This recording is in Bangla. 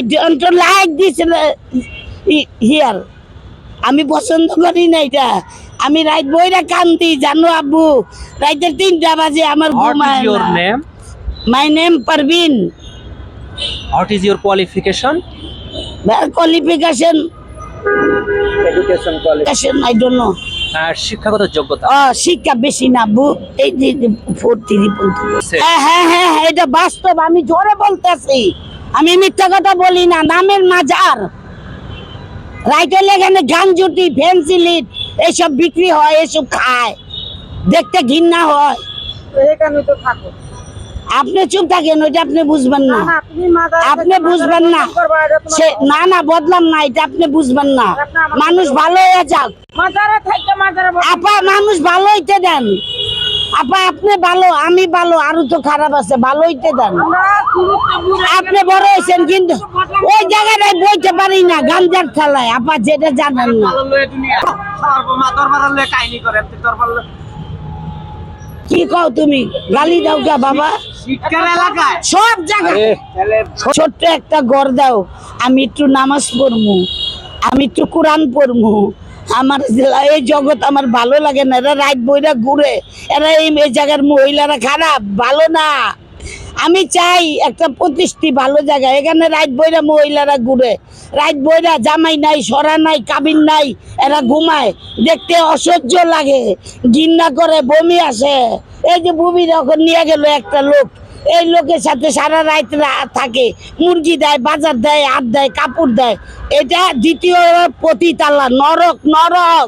I don't like this here. আমি পছন্দ করি না এটা। আমি রাত বইরা কান্দি জানো আব্বু? রাইতের তিনটা বাজে আমার হোয়াট ঘুম is your name my name Parvin what is your qualification qualification education qualification I don't know শিক্ষাগত যোগ্যতা? ও শিক্ষা বেশি না আব্বু। এই যে ফোর থ্রি হ্যাঁ হ্যাঁ হ্যাঁ হ্যাঁ, এটা বাস্তব আমি জোরে বলতেছি। আমি মিথ্যা কথা বলি না নামের মাজার। রাইটেল এখানে গান জুটি ফেন্সিলিট এইসব বিক্রি হয় এসব খায়। দেখতে ঘৃণা হয়। এখানে তো থাকো। আপনি চুপ থাকেন ওইটা আপনি বুঝবেন না। আপনি বুঝবেন না। সে না না বদলাম না এটা আপনি বুঝবেন না। মানুষ ভালো হয়ে যাক। আপা মানুষ ভালো হইতে দেন। আপা আপনি ভালো আমি ভালো আরও তো খারাপ আছে ভালো হইতে দেন। আপনি বড় হয়েছেন কিন্তু ওই জায়গাটায় বইতে পারি না গাঞ্জার খেলায় আপা যেটা জানেন না। কি কও তুমি? গালি দাও কে বাবা? সব জায়গায়। ছোট্ট একটা ঘর দাও আমি একটু নামাজ পড়মু আমি একটু কোরআন পড়মু আমার এই জগৎ আমার ভালো লাগে না। এরা রাত বইরা ঘুরে। এরা এই জায়গার মহিলারা খারাপ। ভালো না। আমি চাই একটা প্রতিষ্ঠি ভালো জায়গা এখানে রাত বইরা মহিলারা ঘুরে। রাত বইরা জামাই নাই, সরা নাই, কাবিন নাই, এরা ঘুমায়। দেখতে অসহ্য লাগে। ঘিন্না করে, বমি আসে। এই যে বমি যখন নিয়ে গেল একটা লোক। এই লোকের সাথে সারা রাত থাকে। মুরগি দেয়, বাজার দেয় আর দেয়, কাপড় দেয়। এটা দ্বিতীয় পতিতালা নরক নরক।